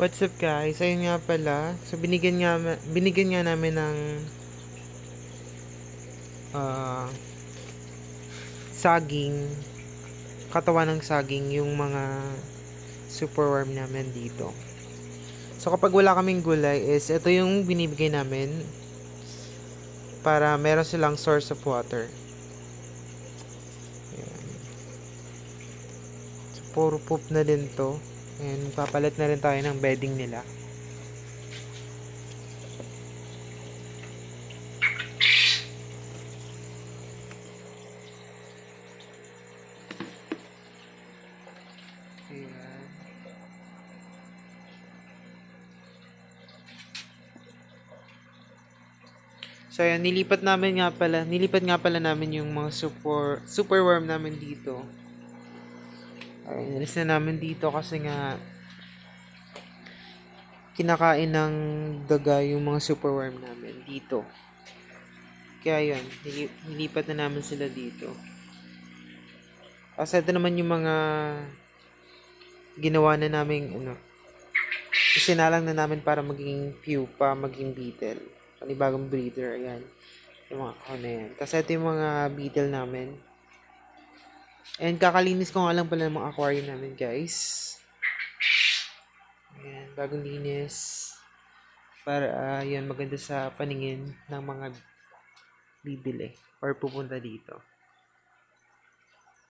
What's up guys? Ayun nga pala. So binigyan nga binigyan nga namin ng ah saging katawan ng saging yung mga superworm namin dito. So kapag wala kaming gulay is ito yung binibigay namin para meron silang source of water. Ayan. So, puro poop na din to. And papalit na rin tayo ng bedding nila. So ayan, nilipat namin nga pala, nilipat nga pala namin yung mga super, super worm namin dito. Inalis na namin dito kasi nga kinakain ng daga yung mga superworm namin dito. Kaya yun, nili- nilipat na namin sila dito. Kasi ito naman yung mga ginawa na namin ano, isinalang na namin para maging pupa, maging beetle. Panibagong breeder, ayan. Yung mga kahon na yan. Kasi ito yung mga beetle namin. And kakalinis ko nga lang pala ng mga aquarium namin, guys. Ayan, bagong linis. Para, ah, yun, maganda sa paningin ng mga bibili or pupunta dito.